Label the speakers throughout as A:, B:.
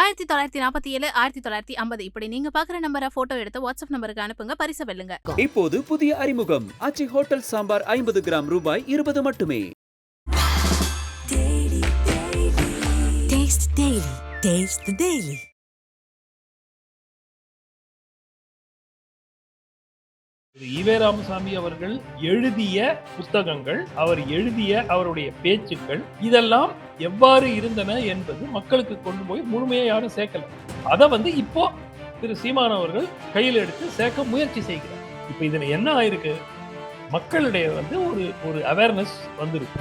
A: ஆயிரத்தி தொள்ளாயிரத்தி நாற்பத்தி ஏழு ஆயிரத்தி தொள்ளாயிரத்தி ஐம்பது. இப்படி நீங்க பாக்குற நம்பரை போட்டோ எடுத்து வாட்ஸ்அப் நம்பருக்கு அனுப்புங்க பரிசை வெல்லுங்க.
B: இப்போது புதிய அறிமுகம். ஆச்சி ஹோட்டல் சாம்பார் ஐம்பது கிராம் ரூபாய் இருபது மட்டுமே.
C: ஈவே ராமசாமி அவர்கள் எழுதிய புத்தகங்கள் அவர் எழுதிய அவருடைய பேச்சுக்கள் இதெல்லாம் எவ்வாறு இருந்தன என்பது மக்களுக்கு கொண்டு போய் முழுமையாக யாரும் சேர்க்கல. அதை வந்து இப்போ திரு சீமான் அவர்கள் கையில் எடுத்து சேர்க்க முயற்சி செய்கிறார். இப்போ இதுல என்ன ஆயிருக்கு? மக்களிடையே வந்து ஒரு ஒரு அவேர்னஸ் வந்திருக்கு.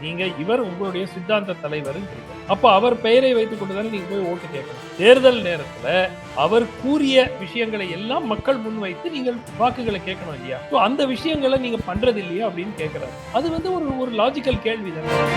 C: நீங்க இவர் உங்களுடைய சித்தாந்த தலைவர் அப்ப அவர் பெயரை வைத்துக் கொண்டுதானே நீங்க போய் ஓட்டு கேட்கணும். தேர்தல் நேரத்துல அவர் கூறிய விஷயங்களை எல்லாம் மக்கள் முன்வைத்து நீங்கள் வாக்குகளை கேட்கணும் இல்லையா? அந்த விஷயங்களை நீங்க பண்றது இல்லையா அப்படின்னு கேட்கிறாரு. அது வந்து ஒரு ஒரு லாஜிக்கல் கேள்வி தானே.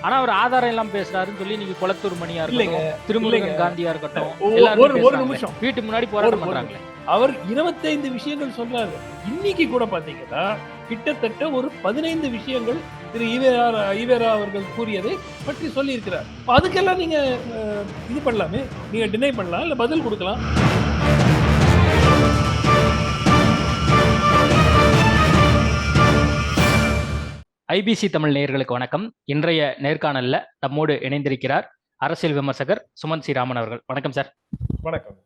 D: ஆனா அவர் ஆதாரம் எல்லாம் பேசுறாருன்னு சொல்லி நீங்க குளத்தூர் மணியா இருக்கட்டும் திருமுருகன். காந்தியா இருக்கட்டும்
C: ஒரு-. நிமிஷம்.
D: வீட்டு முன்னாடி போராட்டம் பண்றாங்களே.
C: அவர் இருபத்தைந்து விஷயங்கள் சொல்றாரு. இன்னைக்கு கூட பாத்தீங்கன்னா கிட்டத்தட்ட ஒரு பதினைந்து விஷயங்கள் திரு ஈவேரா ஈவேரா அவர்கள் கூறியதை பற்றி சொல்லி இருக்கிறார் அதுக்கெல்லாம் நீங்க இது பண்ணலாமே? நீங்க டினை பண்ணலாம் இல்ல பதில் கொடுக்கலாம்?
D: ஐபிசி தமிழ் நேயர்களுக்கு வணக்கம். இன்றைய நேர்காணல்ல நம்மோடு இணைந்திருக்கிறார் அரசியல் விமர்சகர் சுமன் சி ராமன் அவர்கள். வணக்கம் சார்.
C: வணக்கம்.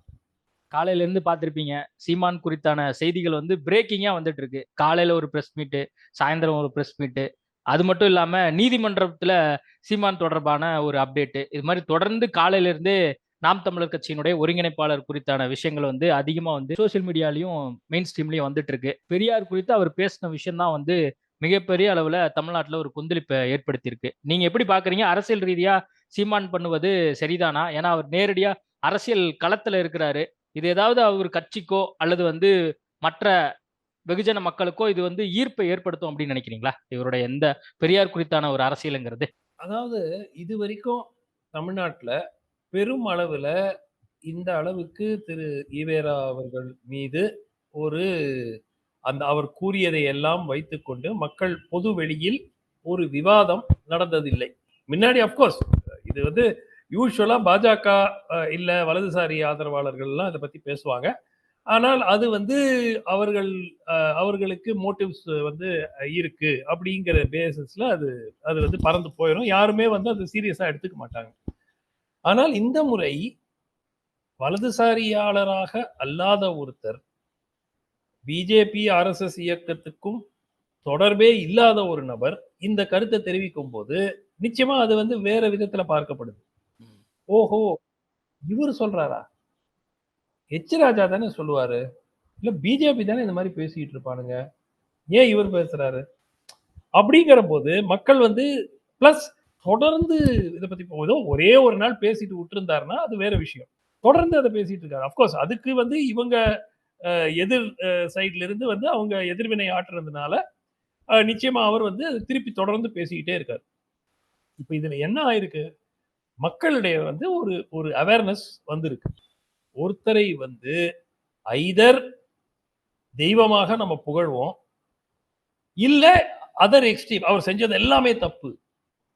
D: காலையிலேருந்து பார்த்துருப்பீங்க. சீமான் குறித்தான செய்திகள் வந்து பிரேக்கிங்காக வந்துட்டு இருக்கு காலையில் ஒரு ப்ரெஸ் மீட்டு சாயந்தரம் ஒரு ப்ரெஸ் மீட்டு அது மட்டும் இல்லாமல் நீதிமன்றத்தில் சீமான் தொடர்பான ஒரு அப்டேட்டு இது மாதிரி தொடர்ந்து காலையிலேருந்தே நாம் தமிழர் கட்சியினுடைய ஒருங்கிணைப்பாளர் குறித்தான விஷயங்கள் வந்து அதிகமாக வந்து சோஷியல் மீடியாலையும் மெயின் ஸ்ட்ரீம்லையும் வந்துட்டு இருக்கு பெரியார் குறித்து அவர் பேசின விஷயம்தான் வந்து மிகப்பெரிய அளவில் தமிழ்நாட்டில் ஒரு கொந்தளிப்பை ஏற்படுத்தியிருக்கு. நீங்கள் எப்படி பார்க்குறீங்க அரசியல் ரீதியாக சீமான் பண்ணுவது சரிதானா? ஏன்னா அவர் நேரடியாக அரசியல் களத்தில் இருக்கிறாரு. இது ஏதாவது அவர் கட்சிக்கோ அல்லது வந்து மற்ற வெகுஜன மக்களுக்கோ இது வந்து ஈர்ப்பை ஏற்படுத்தும் அப்படின்னு நினைக்கிறீங்களா? இவருடைய எந்த பெரியார் குறித்தான ஒரு அரசியலுங்கிறது.
C: அதாவது இது வரைக்கும் தமிழ்நாட்டில் பெரும் அளவில் இந்த அளவுக்கு திரு ஈவேரா அவர்கள் மீது ஒரு அந்த அவர் கூறியதை எல்லாம் வைத்துக்கொண்டு மக்கள் பொது வெளியில் ஒரு விவாதம் நடந்ததில்லை. முன்னாடி அப்கோர்ஸ் இது வந்து யூஸ்வலாக பாஜக இல்லை வலதுசாரி ஆதரவாளர்கள்லாம் இதை பற்றி பேசுவாங்க. ஆனால் அது வந்து அவர்கள் அவர்களுக்கு மோட்டிவ்ஸ் வந்து இருக்கு அப்படிங்கிற பேசிஸ்ல அது அது வந்து பறந்து போயிடும் யாருமே வந்து அது சீரியஸாக எடுத்துக்க மாட்டாங்க. ஆனால் இந்த முறை வலதுசாரியாளராக அல்லாத ஒருத்தர் பிஜேபி ஆர்எஸ்எஸ் இயக்கத்துக்கும் தொடர்பே இல்லாத ஒரு நபர் இந்த கருத்தை தெரிவிக்கும் போது நிச்சயமா அது வந்து வேற விதத்துல பார்க்கப்படுது. ஓஹோ இவர் சொல்றாரா? எச் ராஜா தானே சொல்லுவாரு. இல்ல பிஜேபி தானே இந்த மாதிரி பேசிட்டு இருப்பானுங்க. ஏன் இவர் பேசுறாரு? அப்படிங்கிற போது மக்கள் வந்து பிளஸ் தொடர்ந்து இதை பத்தி இப்போ ஏதோ ஒரே ஒரு நாள் பேசிட்டு விட்டுருந்தாருன்னா அது வேற விஷயம். தொடர்ந்து அதை பேசிட்டு இருக்காரு. அப்கோர்ஸ் அதுக்கு வந்து இவங்க எதிர் சைட்ல இருந்து வந்து அவங்க எதிர்வினை ஆற்றுறதுனால நிச்சயமா அவர் வந்து திருப்பி தொடர்ந்து பேசிக்கிட்டே இருக்காரு. இப்போ இதுல என்ன ஆயிருக்கு? மக்களிடையே வந்து ஒரு ஒரு அவேர்னஸ் வந்திருக்கு. ஒருத்தரை வந்து ஐதர் தெய்வமாக நம்ம புகழ்வோம் இல்லை அதர் எக்ஸ்ட்ரீம் அவர் செஞ்சது எல்லாமே தப்பு.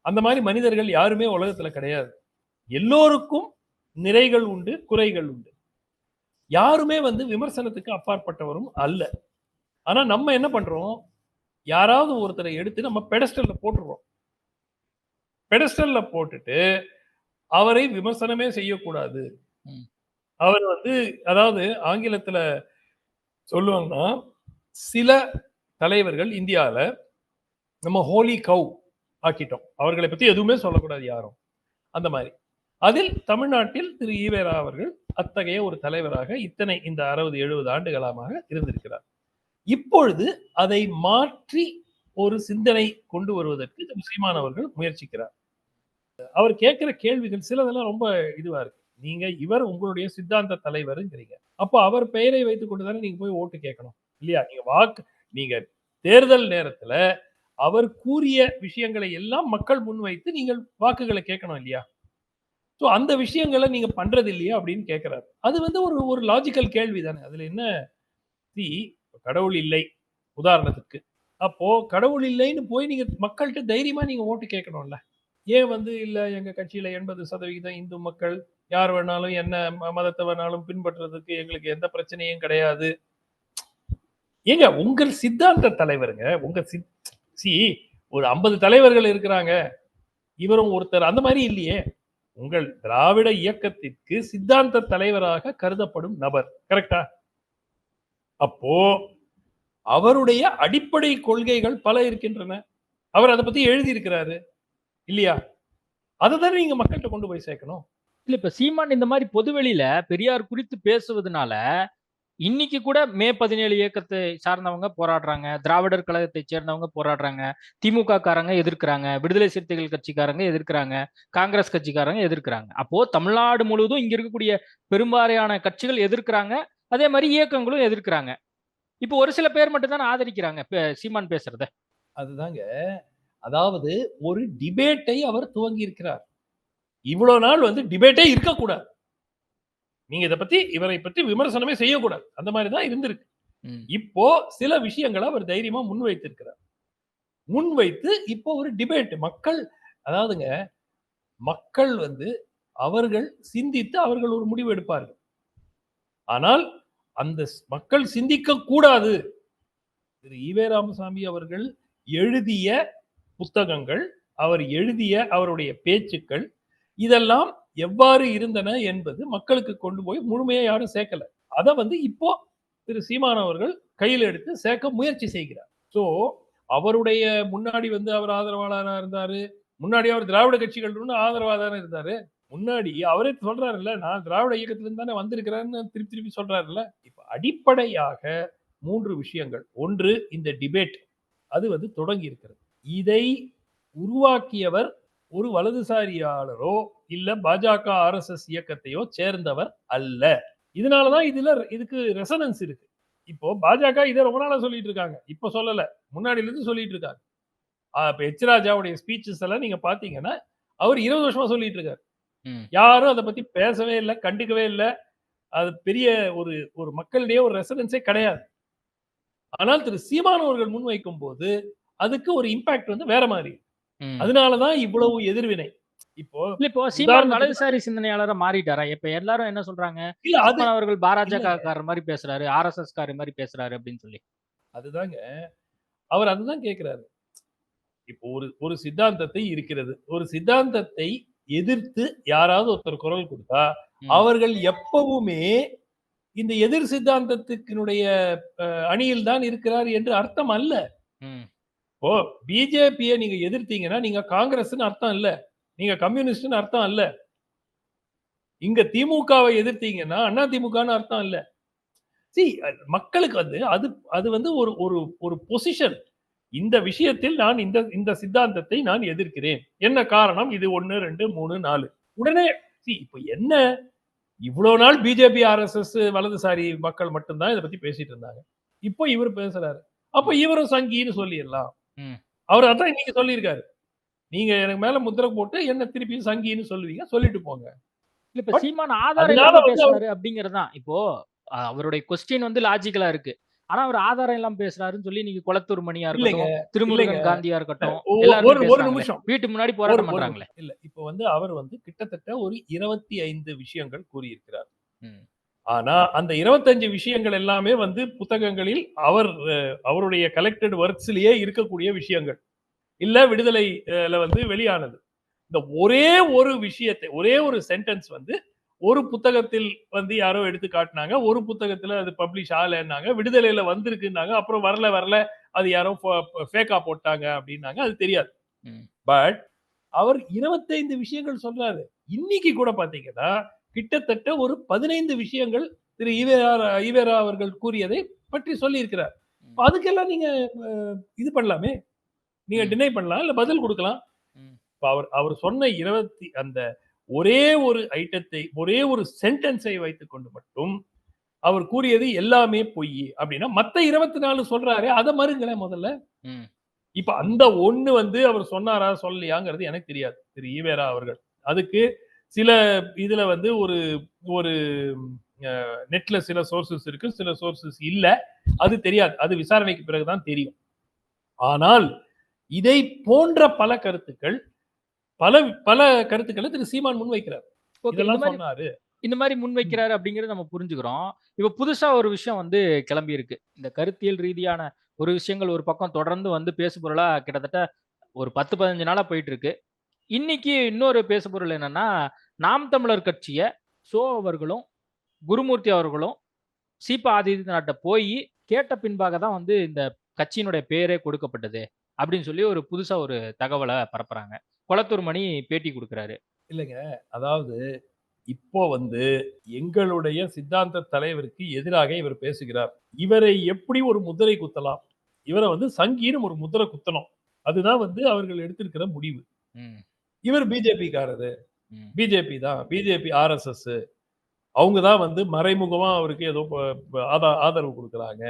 C: அந்த மாதிரி மனிதர்கள் யாருமே உலகத்தில் கிடையாது. எல்லோருக்கும் நிறைகள் உண்டு குறைகள் உண்டு. யாருமே வந்து விமர்சனத்துக்கு அப்பாற்பட்டவரும் அல்ல. ஆனால் நம்ம என்ன பண்ணுறோம் யாராவது ஒருத்தரை எடுத்து நம்ம பெடஸ்டலில் போட்டுடுறோம் பெடஸ்டலில் போட்டுட்டு அவரை விமர்சனமே செய்யக்கூடாது. அவர் வந்து அதாவது ஆங்கிலத்துல சொல்லுவாங்கன்னா சில தலைவர்கள் இந்தியால நம்ம ஹோலி கவ் ஆக்கிட்டோம். அவர்களை பத்தி எதுவுமே சொல்லக்கூடாது யாரும். அந்த மாதிரி. அதில் தமிழ்நாட்டில் திரு ஈவேரா அவர்கள் அத்தகைய ஒரு தலைவராக இத்தனை இந்த அறுபது எழுபது ஆண்டுகளாக இருந்திருக்கிறார். இப்பொழுது அதை மாற்றி ஒரு சிந்தனை கொண்டு வருவதற்கு சீமான் அவர்கள் முயற்சிக்கிறார். அவர் கேட்குற கேள்விகள் சிலதெல்லாம் ரொம்ப இதுவாக இருக்கு. நீங்க இவர் உங்களுடைய சித்தாந்த தலைவருங்கிறீங்க. அப்போ அவர் பெயரை வைத்துக் கொண்டு தானே நீங்க போய் ஓட்டு கேட்கணும் இல்லையா? நீங்க வாக்கு நீங்க தேர்தல் நேரத்துல அவர் கூறிய விஷயங்களை எல்லாம் மக்கள் முன்வைத்து நீங்கள் வாக்குகளை கேட்கணும் இல்லையா? ஸோ அந்த விஷயங்களை நீங்க பண்றது இல்லையா அப்படின்னு கேட்கிறாரு. அது வந்து ஒரு ஒரு லாஜிக்கல் கேள்வி தானே. அதுல என்ன? தி கடவுள் இல்லை உதாரணத்துக்கு அப்போ கடவுள் இல்லைன்னு போய் நீங்க மக்கள்கிட்ட தைரியமா நீங்க ஓட்டு கேட்கணும்ல. ஏன் வந்து இல்லை எங்கள் கட்சியில் எண்பது சதவிகிதம் இந்து மக்கள்? யார் வேணாலும் என்ன ம- மதத்தை வேணாலும் பின்பற்றுறதுக்கு எங்களுக்கு எந்த பிரச்சனையும் கிடையாது. ஏங்க உங்கள் சித்தாந்த தலைவருங்க உங்க சி ஒரு ஐம்பது தலைவர்கள் இருக்கிறாங்க. இவரும் ஒருத்தர் அந்த மாதிரி இல்லையே. உங்கள் திராவிட இயக்கத்திற்கு சித்தாந்த தலைவராக கருதப்படும் நபர் கரெக்டா அப்போ அவருடைய அடிப்படை கொள்கைகள் பல இருக்கின்றன. அவர் அதை பத்தி எழுதியிருக்கிறாரு. இல்லையா? அதை தானே நீங்க மக்கள்கிட்ட கொண்டு போய் சேர்க்கணும்.
D: இல்ல இப்ப சீமான் இந்த மாதிரி பொதுவெளியில பெரியார் குறித்து பேசுவதனால இன்னைக்கு கூட மே பதினேழு இயக்கத்தை சார்ந்தவங்க போராடுறாங்க. திராவிடர் கழகத்தை சேர்ந்தவங்க போராடுறாங்க. திமுக காரங்க எதிர்க்கிறாங்க. விடுதலை சிறுத்தைகள் கட்சிக்காரங்க எதிர்க்கிறாங்க. காங்கிரஸ் கட்சிக்காரங்க எதிர்க்கிறாங்க. அப்போ தமிழ்நாடு முழுவதும் இங்க இருக்கக்கூடிய பெரும்பாலான கட்சிகள் எதிர்க்கிறாங்க. அதே மாதிரி இயக்கங்களும் எதிர்க்கிறாங்க. இப்போ ஒரு சில பேர் மட்டும் தானே ஆதரிக்கிறாங்க சீமான் பேசுறத.
C: அதுதாங்க. அதாவது ஒரு டிபேட்டை அவர் துவங்கி இருக்கிறார் இவ்வளவு நாள் வந்து டிபேட்டே இருக்கக்கூடாது. நீங்க இதை பத்தி இவரை பத்தி விமர்சனமே செய்யக்கூடாது. அந்த மாதிரி தான் இருந்திருக்கு. இப்போ சில விஷயங்களை அவர் தைரியமா முன்வைத்திருக்கிறார் முன்வைத்து இப்போ ஒரு டிபேட் மக்கள் அதாவதுங்க மக்கள் வந்து அவர்கள் சிந்தித்து அவர்கள் ஒரு முடிவு எடுப்பார்கள். ஆனால் அந்த மக்கள் சிந்திக்க கூடாது திரு ஈவே ராமசாமி அவர்கள் எழுதிய புத்தகங்கள் அவர் எழுதிய அவருடைய பேச்சுக்கள் இதெல்லாம் எவ்வாறு இருந்தன என்பது மக்களுக்கு கொண்டு போய் முழுமையா யாரும் சேர்க்கல. அதை வந்து இப்போ திரு சீமான் அவர்கள் கையில் எடுத்து சேர்க்க முயற்சி செய்கிறார். ஸோ அவருடைய முன்னாடி வந்து அவர் ஆதரவாளராக இருந்தாரு முன்னாடி அவர் திராவிட கட்சிகள் ஆதரவாக தானே இருந்தாரு முன்னாடி அவரே சொல்றாருல்ல நான் திராவிட இயக்கத்துலேருந்து தானே வந்திருக்கிறேன்னு திருப்பி திருப்பி சொல்றாருல்ல. இப்போ அடிப்படையாக மூன்று விஷயங்கள். ஒன்று இந்த டிபேட் அது வந்து தொடங்கி இருக்கிறது. இதை உருவாக்கியவர் ஒரு வலதுசாரியாளரோ இல்ல பாஜக ஆர்எஸ்எஸ் இயக்கத்தையோ சேர்ந்தவர் அல்ல. இதனாலதான் இதுல இதுக்கு ரெசனன்ஸ் இருக்கு. இப்போ பாஜக இதை ரொம்ப நாளா சொல்லிட்டு இருக்காங்க. இப்ப சொல்லல. முன்னாடில இருந்து சொல்லிட்டு இருக்காங்க. இப்ப எச் ராஜாவுடைய ஸ்பீச்சஸ் எல்லாம் நீங்க பாத்தீங்கன்னா அவர் இருபது வருஷமா சொல்லிட்டு இருக்காரு. யாரும் அதை பத்தி பேசவே இல்லை கண்டுக்கவே இல்லை. அது பெரிய ஒரு ஒரு மக்களிடையே ஒரு ரெசனன்ஸே கிடையாது. ஆனால் திரு சீமான் அவர்கள் முன்வைக்கும் போது அதுக்கு ஒரு இம்பாக்ட் வந்து வேற மாதிரி. அதனாலதான் இவ்வளவு எதிர்வினை. இப்போ
D: இல்ல இப்போ சீமான்
C: உதாரணத்துக்கு-
D: வலதுசாரி சிந்தனையாளரா மாறிட்டாரா? இப்ப எல்லாரும் என்ன சொல்றாங்க? அவர்கள் பாராஜக. காரர் மாதிரி பேசுறாரு ஆர்எஸ்எஸ் காரர் மாதிரி பேசுறாரு அப்படின்னு சொல்லி.
C: அதுதாங்க. அவர் அதுதான் கேட்கிறாரு இப்போ ஒரு ஒரு சித்தாந்தத்தை இருக்கிறது. ஒரு சித்தாந்தத்தை எதிர்த்து யாராவது ஒருத்தர் குரல் கொடுத்தா. அவர்கள் எப்பவுமே இந்த எதிர் சித்தாந்தத்துக்கினுடைய அஹ், அணியில் தான் இருக்கிறார் என்று அர்த்தம் அல்ல. ஓ பிஜேபியை நீங்க எதிர்த்தீங்கன்னா நீங்க காங்கிரஸ்னு அர்த்தம் இல்ல. நீங்க கம்யூனிஸ்ட்னு அர்த்தம் இல்ல. இங்க திமுகவை எதிர்த்தீங்கன்னா அண்ணா திமுகன்னு அர்த்தம் இல்ல. சி மக்களுக்கு வந்து அது அது வந்து ஒரு ஒரு ஒரு பொசிஷன் இந்த விஷயத்தில் நான் இந்த இந்த சித்தாந்தத்தை நான் எதிர்க்கிறேன். என்ன காரணம்? இது ஒன்னு ரெண்டு மூணு நாலு. உடனே சி இப்போ என்ன? இவ்வளவு நாள் பிஜேபி ஆர்எஸ்எஸ் வலதுசாரி மக்கள் மட்டும்தான் இதை பத்தி பேசிட்டு இருந்தாங்க. இப்போ இவர் பேசுறாரு. அப்ப இவரும் சங்கின்னு சொல்லிடலாம்.
D: ம்.
C: அவர் அதான் இன்னைக்கு சொல்லியிருக்காரு நீங்க எனக்கு மேல முத்திரை போட்டு என்ன திருப்பி சங்கின்னு சொல்லுவீங்க சொல்லிட்டு போங்க
D: இல்ல இப்ப
C: But
D: சீமான் ஆதாரம்
C: அதனால
D: இல்லாம
C: வந்து
D: பேசுறாரு அப்படிங்கறதுதான் இப்போ அவருடைய கொஸ்டின் வந்து லாஜிக்கலா இருக்கு ஆனா அவர் ஆதாரம் இல்லாம பேசுறாருன்னு சொல்லி நீங்க குளத்தூர் மணியா
C: இல்லைங்க
D: இருக்கட்டும் திருமுருகன்
C: இல்லைங்க.
D: காந்தியா இருக்கட்டும்
C: ஒ-
D: எல்லாருமே
C: ஒரு ஒரு
D: பேசுறாங்களே.
C: நிமிஷம்
D: வீட்டு முன்னாடி
C: ஒரு-
D: போராட்டம்
C: ஒரு
D: பண்றாங்களே
C: நிமிஷம். இல்ல இப்ப வந்து அவர் வந்து கிட்டத்தட்ட ஒரு இருபத்தி ஐந்து விஷயங்கள் கூறியிருக்கிறார்
D: ம்.
C: ஆனா அந்த இருபத்தஞ்சு விஷயங்கள் எல்லாமே வந்து புத்தகங்களில் அவர் அவருடைய கலெக்டட் ஒர்க்ஸ்லயே இருக்கக்கூடிய விஷயங்கள். இல்ல விடுதலைல வந்து வெளியானது. இந்த ஒரே ஒரு விஷயத்தை ஒரே ஒரு சென்டென்ஸ் வந்து ஒரு புத்தகத்தில் வந்து யாரோ எடுத்து காட்டினாங்க ஒரு புத்தகத்துல அது பப்ளிஷ் ஆகலைன்னாங்க விடுதலையில வந்திருக்குன்னாங்க அப்புறம் வரல வரல அது யாரோ ஃபேக்கா போட்டாங்க அப்படின்னாங்க அது தெரியாது. பட் அவர் இருபத்தைந்து விஷயங்கள் சொல்றாரு. இன்னைக்கு கூட பாத்தீங்கன்னா கிட்டத்தட்ட ஒரு பதினைந்து விஷயங்கள் திரு ஈவேரா ஈவேரா அவர்கள் கூறியதை பற்றி சொல்லி இருக்கிறார்
D: ம்.
C: அதுக்கெல்லாம் நீங்க இது பண்ணலாமே நீங்க. டினை பண்ணலாம் இல்ல பதில் கொடுக்கலாம் அவர் அவர் சொன்ன இருபத்தி அந்த ஒரே ஒரு ஐட்டத்தை ஒரே ஒரு சென்டென்ஸை வைத்துக்கொண்டு மட்டும் அவர் கூறியது எல்லாமே பொய் அப்படின்னா மத்த இருபத்தி நாலு சொல்றாரு அதை மறுங்களேன் முதல்ல. இப்ப அந்த ஒண்ணு வந்து அவர் சொன்னாரா சொல்லலையாங்கிறது எனக்கு தெரியாது திரு ஈவேரா அவர்கள் அதுக்கு சில இதுல வந்து ஒரு ஒரு நெட்ல சில சோர்சஸ் இருக்கு. சில சோர்சஸ் இல்ல. அது தெரியாது. அது விசாரணைக்கு பிறகுதான் தெரியும். ஆனால் இதை போன்ற பல கருத்துக்கள் பல பல கருத்துக்களை திரு சீமான் முன்வைக்கிறார். இதெல்லாம்
D: மாதிரி
C: சொன்னாரு.
D: இந்த மாதிரி முன்வைக்கிறாரு அப்படிங்கிறத நம்ம புரிஞ்சுக்கிறோம். இப்போ புதுசா ஒரு விஷயம் வந்து கிளம்பி இருக்கு இந்த கருத்தியல் ரீதியான ஒரு விஷயங்கள் ஒரு பக்கம் தொடர்ந்து வந்து பேசுபொருளா கிட்டத்தட்ட ஒரு பத்து பதினஞ்சு நாளா போயிட்டு இருக்கு. இன்னைக்கு இன்னொரு பேசுபொருள் என்னன்னா நாம் தமிழர் கட்சியை சோ அவர்களும் குருமூர்த்தி அவர்களும் சீபா ஆதித்யநாட்டை போய் கேட்ட பின்பாக தான் வந்து இந்த கட்சியினுடைய பேரே கொடுக்கப்பட்டது அப்படின்னு சொல்லி ஒரு புதுசா ஒரு தகவலை பரப்புறாங்க. குளத்தூர் மணி பேட்டி கொடுக்குறாரு.
C: இல்லைங்க. அதாவது இப்போ வந்து எங்களுடைய சித்தாந்த தலைவருக்கு எதிராக இவர் பேசுகிறார். இவரை எப்படி ஒரு முத்திரை குத்தலாம்? இவரை வந்து சங்கீனம் ஒரு முத்திரை குத்தணும். அதுதான் வந்து அவர்கள் எடுத்திருக்கிற முடிவு. இவர் பிஜேபிக்காரரு.
D: ம்,
C: பிஜேபி தான். BJP RSS. அவங்க தான் வந்து மறைமுகமா அவருக்கு ஏதோ ஆதரவு கொடுக்குறாங்க.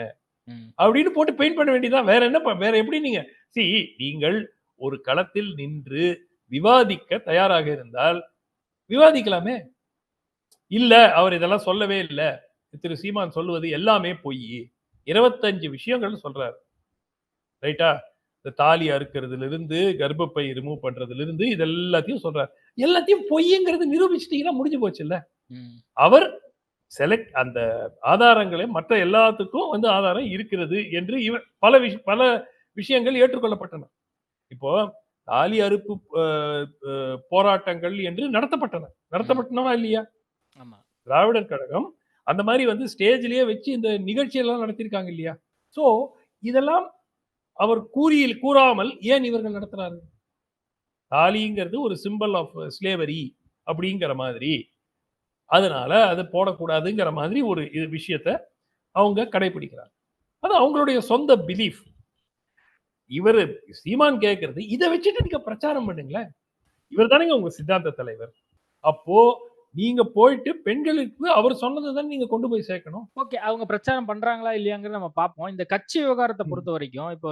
C: அப்படின்னு போட்டு பெயிண்ட் பண்ண வேண்டியதான் வேற என்ன வேற எப்படி நீங்க? சி நீங்கள் ஒரு களத்தில் நின்று விவாதிக்க தயாராக இருந்தால் விவாதிக்கலாமே? இல்ல அவர் இதெல்லாம் சொல்லவே இல்ல. திரு சீமான் சொல்லுவது எல்லாமே பொய். இருபத்தஞ்சு விஷயங்கள் சொல்றாரு. ரைட்டா? இந்த தாலி அறுக்கிறதுல இருந்து கர்ப்பப்பை ரிமூவ் பண்றதுல இருந்து இது எல்லாத்தையும் சொல்றாரு எல்லாத்தையும் பொய்ங்கிறது நிரூபிச்சிட்டீங்கன்னா முடிஞ்சு போச்சு இல்ல அவர் செலக்ட் அந்த ஆதாரங்களை மற்ற எல்லாத்துக்கும் வந்து ஆதாரம் இருக்கிறது என்று இவர் பல விஷ பல விஷயங்கள் ஏற்றுக்கொள்ளப்பட்டன. இப்போ தாலி அறுப்பு போராட்டங்கள் என்று நடத்தப்பட்டன. நடத்தப்பட்டனவா இல்லையா?
D: ஆமா.
C: திராவிடர் கழகம் அந்த மாதிரி வந்து ஸ்டேஜ்லயே வச்சு இந்த நிகழ்ச்சியெல்லாம் நடத்தியிருக்காங்க இல்லையா? சோ இதெல்லாம் அவர் கூறியில் கூறாமல் ஏன் இவர்கள் நடத்துறாரு தாலிங்கிறது ஒரு சிம்பிள் ஆஃப் ஸ்லேவரி அப்படிங்கிற மாதிரி. அதனால அது போடக்கூடாதுங்கிற மாதிரி ஒரு இது விஷயத்த அவங்க கடைபிடிக்கிறாங்க அது அவங்களுடைய சொந்த பிலீஃப் இவர் சீமான் கேட்கறது இதை வச்சுட்டு நீங்க பிரச்சாரம் பண்ணுங்களேன். இவர் தானேங்க உங்க சித்தாந்த தலைவர். அப்போ நீங்க போயிட்டு பெண்களுக்கு அவர் சொன்னதை தான் நீங்க கொண்டு போய் சேர்க்கணும்?
D: ஓகே அவங்க பிரச்சாரம் பண்றாங்களா இல்லையாங்கிறத நம்ம பார்ப்போம். இந்த கட்சி விவகாரத்தை. பொறுத்த வரைக்கும் இப்போ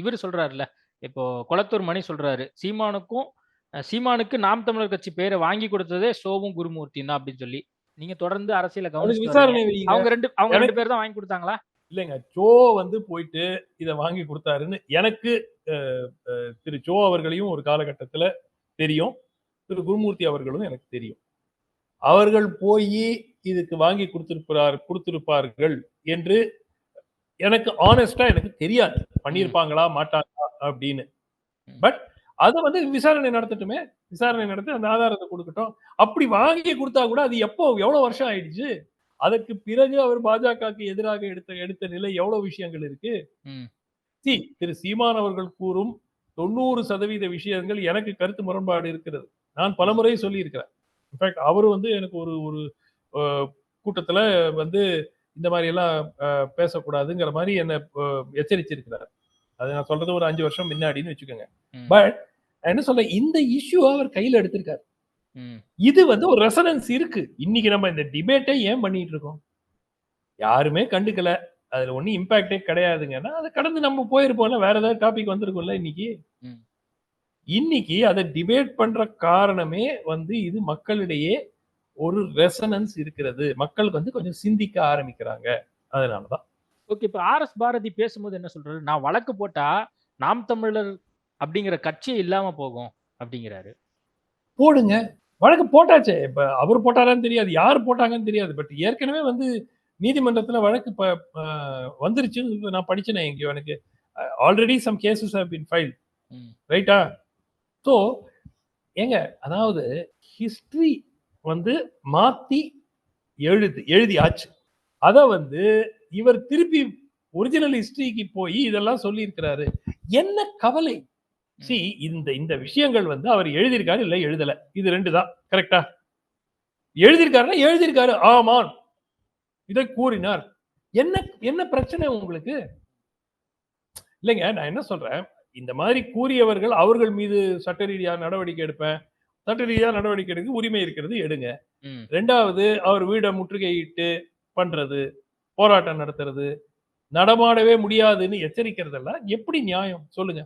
D: இவர் சொல்றாருல்ல இப்போ குளத்தூர் மணி சொல்றாரு சீமானுக்கும் சீமானுக்கு நாம் தமிழர் கட்சி பேரை வாங்கி கொடுத்ததே சோவும் குருமூர்த்தியும் தான் அப்படின்னு சொல்லி நீங்க தொடர்ந்து அரசியல கவனிச்சு
C: விசாரணை.
D: அவங்க ரெண்டு அவங்க ரெண்டு பேர் தான் வாங்கி கொடுத்தாங்களா?
C: இல்லைங்க ஜோ வந்து போயிட்டு இதை வாங்கி கொடுத்தாருன்னு எனக்கு திரு ஜோ அவர்களையும் ஒரு காலகட்டத்துல தெரியும் திரு குருமூர்த்தி அவர்களும் எனக்கு தெரியும். அவர்கள் போய் இதுக்கு வாங்கி கொடுத்திருப்பார் கொடுத்திருப்பார்கள் என்று எனக்கு ஆனஸ்டா எனக்கு தெரியாது. பண்ணியிருப்பாங்களா மாட்டாங்களா அப்படின்னு. பட் அதை வந்து விசாரணை நடத்தட்டுமே. விசாரணை நடத்தி அந்த ஆதாரத்தை கொடுக்கட்டும். அப்படி வாங்கி கொடுத்தா கூட அது எப்போ எவ்வளவு வருஷம் ஆயிடுச்சு? அதற்கு பிறகு அவர் பாஜகவுக்கு எதிராக எடுத்த எடுத்த நிலை எவ்வளவு விஷயங்கள் இருக்கு. சி திரு சீமான் அவர்கள் கூறும் தொண்ணூறு சதவீத விஷயங்கள் எனக்கு கருத்து முரண்பாடு இருக்கிறது. நான் பலமுறை சொல்லி இருக்கிறேன் இன்ஃபேக்ட் அவர் வந்து எனக்கு ஒரு ஒரு கூட்டத்துல வந்து இந்த மாதிரி எல்லாம் பேசக்கூடாதுங்கிற மாதிரி என்ன எச்சரிச்சிருக்கிறார். அது நான் சொல்றது ஒரு அஞ்சு வருஷம் முன்னாடின்னு வச்சுக்கோங்க. பட் என்ன சொல்ல இந்த இஷ்யூ அவர் கையில எடுத்திருக்காரு. இது வந்து ஒரு ரெசனன்ஸ் இருக்கு. இன்னைக்கு நம்ம இந்த டிபேட்டை ஏன் பண்ணிட்டு இருக்கோம் யாருமே கண்டுக்கல. அதுல ஒன்னும் இம்பாக்டே கிடையாதுங்கன்னா அதை கடந்து நம்ம போயிருப்போம்ல. வேற ஏதாவது டாபிக் வந்திருக்கும்ல இன்னைக்கு. இன்னைக்கு அதை டிபேட் பண்ற காரணமே வந்து இது மக்களிடையே ஒரு ரெசனன்ஸ் இருக்கிறது. மக்கள் வந்து கொஞ்சம் சிந்திக்க ஆரம்பிக்கிறாங்க. அதனாலதான்.
D: ஓகே இப்போ ஆர் எஸ் பாரதி பேசும்போது என்ன சொல்றாரு? நான் வழக்கு போட்டா நாம் தமிழர் அப்படிங்கிற கட்சியே இல்லாம போகும் அப்படிங்கிறாரு.
C: போடுங்க. வழக்கு போட்டாச்சே. இப்ப அவர் போட்டாரான்னு தெரியாது யார் போட்டாங்கன்னு தெரியாது. பட் ஏற்கனவே வந்து நீதிமன்றத்துல வழக்கு வந்துருச்சுன்னு நான் படிச்சேனே எங்கேயோ எனக்கு. Already some cases have been file ரைட்டா ஸோ ஏங்க அதாவது ஹிஸ்ட்ரி வந்து மாத்தி எழுது எழுதி ஆச்சு அதை வந்து இவர் திருப்பி ஒரிஜினல் ஹிஸ்டரிக்கு போய் இதெல்லாம் சொல்லியிருக்கிறாரு. என்ன கவலை? சி இந்த இந்த விஷயங்கள் வந்து அவர் எழுதியிருக்காரு இல்லை எழுதல. இது ரெண்டு தான் கரெக்டா எழுதியிருக்காருன்னா எழுதியிருக்காரு. ஆமான் இதை கூறினார். என்ன என்ன பிரச்சனை உங்களுக்கு? இல்லைங்க நான் என்ன சொல்றேன்? இந்த மாதிரி கூறியவர்கள் அவர்கள் மீது சட்ட ரீதியாக நடவடிக்கை எடுப்பேன். சட்ட ரீதியாக நடவடிக்கை எடுக்க உரிமை இருக்கிறது எடுங்க. ரெண்டாவது அவர் வீடை முற்றுகையிட்டு பண்றது போராட்டம் நடத்துறது நடமாடவே முடியாதுன்னு எச்சரிக்கிறதெல்லாம் எப்படி நியாயம்? சொல்லுங்க.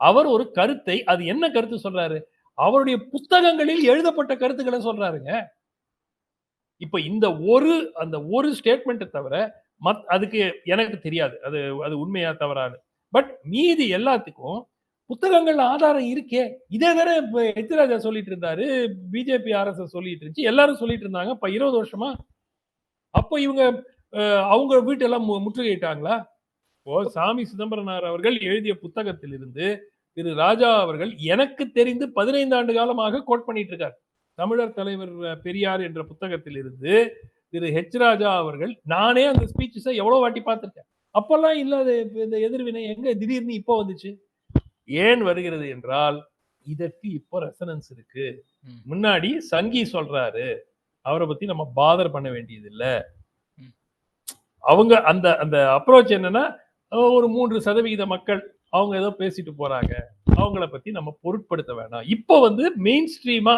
C: அவர் ஒரு கருத்தை அது என்ன கருத்து சொல்றாரு? அவருடைய புத்தகங்களில் எழுதப்பட்ட கருத்துக்களை சொல்றாருங்க. இப்ப இந்த ஒரு அந்த ஒரு ஸ்டேட்மெண்ட்டை தவிர மத் அதுக்கு எனக்கு தெரியாது. அது அது உண்மையா தவறானு பட் மீதி எல்லாத்துக்கும் புத்தகங்கள்ல ஆதாரம் இருக்கே. இதே தானே இப்போ எத்திராஜா சொல்லிட்டு இருந்தாரு பிஜேபி ஆர்எஸ்எஸ் சொல்லிட்டு இருந்துச்சு. எல்லாரும் சொல்லிட்டு இருந்தாங்க. இப்போ இருபது வருஷமா? அப்போ இவங்க அவங்க வீட்டெல்லாம் மு- முற்றுகையிட்டாங்களா? ஓ சாமி சிதம்பரனார் அவர்கள் எழுதிய புத்தகத்திலிருந்து திரு ராஜா அவர்கள் எனக்கு தெரிந்து பதினைந்து ஆண்டு காலமாக கோட் பண்ணிட்டு இருக்கார். தமிழர் தலைவர் பெரியார் என்ற புத்தகத்தில் இருந்து திரு ஹெச் ராஜா அவர்கள் நானே அந்த ஸ்பீச்சஸை எவ்வளோ வாட்டி பார்த்துருக்கேன். அப்பெல்லாம் இல்லாத இந்த எதிர்வினை எங்க திடீர்னு இப்போ வந்துச்சு? ஏன் வருகிறது என்றால் இதற்கு இப்போ ரெசனன்ஸ் இருக்கு. முன்னாடி சங்கி சொல்றாரு அவரை பத்தி நம்ம பாதர் பண்ண வேண்டியது இல்ல. அவங்க அந்த அந்த அப்ரோச் என்னன்னா ஒரு மூன்று சதவிகித மக்கள் அவங்க ஏதோ பேசிட்டு போறாங்க. அவங்கள பத்தி நம்ம பொருட்படுத்த வேணாம். இப்போ வந்து மெயின் ஸ்ட்ரீமா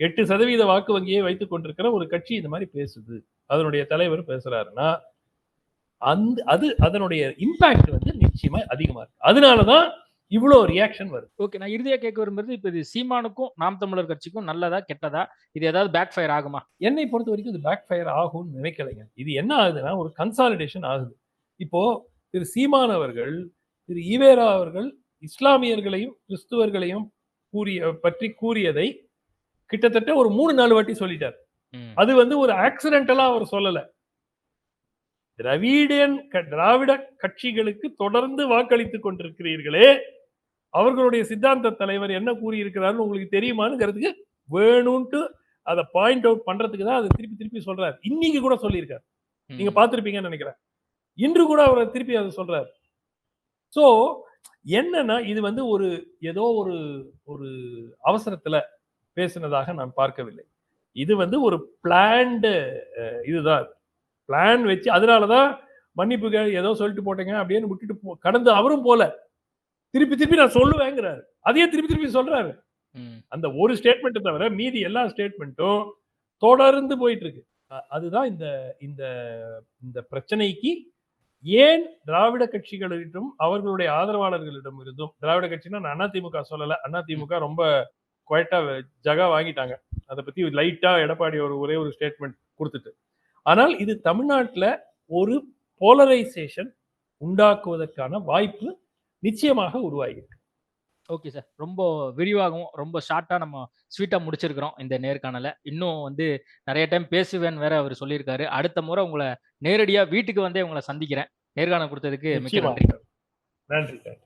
C: எட்டு சதவீத வாக்கு வங்கியை வைத்துக் கொண்டிருக்கிற ஒரு கட்சி இந்த மாதிரி பேசுது. அதனுடைய தலைவர் பேசுறாருன்னா அந்த அது அதனுடைய இம்பாக்ட் வந்து நிச்சயமா அதிகமா இருக்கு. அதனாலதான் இவ்வளோ ரியாக்ஷன் வருது.
D: ஓகே நான் இறுதியா கேட்க விரும்புறது இப்போ இது சீமானுக்கும் நாம் தமிழர் கட்சிக்கும் நல்லதா கெட்டதா? இது ஏதாவது பேக் ஃபயர் ஆகுமா?
C: என்னை பொறுத்த வரைக்கும் இது பேக் ஃபயர் ஆகும்னு நினைக்கலைங்க. இது என்ன ஆகுதுன்னா ஒரு கன்சாலிடேஷன் ஆகுது. இப்போ திரு சீமான் அவர்கள் திரு ஈவேரா அவர்கள் இஸ்லாமியர்களையும் கிறிஸ்துவர்களையும் கூறிய பற்றி கூறியதை கிட்டத்தட்ட ஒரு மூணு நாலு வாட்டி சொல்லிட்டார். அது வந்து ஒரு ஆக்சிடென்டலா அவர் சொல்லல. திராவிடியன் க- திராவிட கட்சிகளுக்கு தொடர்ந்து வாக்களித்துக் கொண்டிருக்கிறீர்களே அவர்களுடைய சித்தாந்த தலைவர் என்ன கூறியிருக்கிறாருன்னு உங்களுக்கு தெரியுமானுங்கிறதுக்கு வேணும்ட்டு அதை பாயிண்ட் அவுட் பண்றதுக்கு தான் அதை திருப்பி திருப்பி சொல்றாரு. இன்னைக்கு கூட சொல்லியிருக்காரு. நீங்க. பார்த்திருப்பீங்கன்னு நினைக்கிறேன். இன்று கூட அவர் திருப்பி அதை சொல்றாரு. சோ என்னன்னா இது வந்து ஒரு ஏதோ ஒரு ஒரு அவசரத்துல பேசினதாக நான் பார்க்கவில்லை. இது வந்து ஒரு பிளான்டு இதுதான். பிளான் வச்சு அதனாலதான் மன்னிப்புகள் ஏதோ சொல்லிட்டு போட்டேங்க அப்படின்னு விட்டுட்டு கடந்து அவரும் போல. திருப்பி திருப்பி நான் சொல்லுவேங்கிறாரு. அதையே திருப்பி திருப்பி சொல்றாரு. அந்த ஒரு ஸ்டேட்மெண்ட் தவிர மீதி எல்லா ஸ்டேட்மெண்ட்டும் தொடர்ந்து போயிட்டு இருக்கு அதுதான் இந்த இந்த இந்த பிரச்சனைக்கு ஏன் திராவிட கட்சிகளிடம் அவர்களுடைய ஆதரவாளர்களிடம் இருந்தும் திராவிட கட்சினா நான் அதிமுக சொல்லல. அதிமுக ரொம்ப குவைட்டா ஜகா வாங்கிட்டாங்க. அதை பத்தி லைட்டா எடப்பாடி ஒரு ஒரே ஒரு ஸ்டேட்மெண்ட் கொடுத்துட்டு. ஆனால் இது தமிழ்நாட்டுல ஒரு போலரைசேஷன் உண்டாக்குவதற்கான வாய்ப்பு நிச்சயமாக உருவாகியிருக்கு.
D: ஓகே சார் ரொம்ப விரிவாகவும் ரொம்ப ஷார்ட்டா நம்ம ஸ்வீட்டா முடிச்சிருக்கிறோம் இந்த நேர்காணலை. இன்னும் வந்து நிறைய டைம் பேசுவேன்னு வேற அவர் சொல்லியிருக்காரு. அடுத்த முறை உங்களை நேரடியா வீட்டுக்கு வந்தே உங்களை சந்திக்கிறேன். நேர்காணல் கொடுத்ததுக்கு மிக்க நன்றி
C: நன்றி.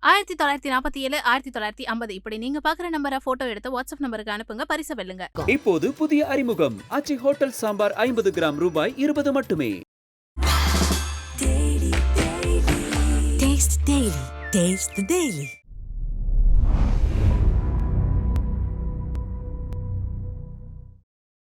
A: ஆயிரத்தி தொள்ளாயிரத்தி நாற்பத்தி ஏழு ஆயிரத்தி தொள்ளாயிரத்தி ஐம்பது. இப்படி நீங்க பாக்குற நம்பரை போட்டோ எடுத்து வாட்ஸ்அப் நம்பருக்கு அனுப்புங்க பரிசை வெல்லுங்க.
B: இப்போது புதிய அறிமுகம். ஆச்சி ஹோட்டல் சாம்பார் ஐம்பது கிராம் ரூபாய் இருபது மட்டுமே.
E: Taste the Daily.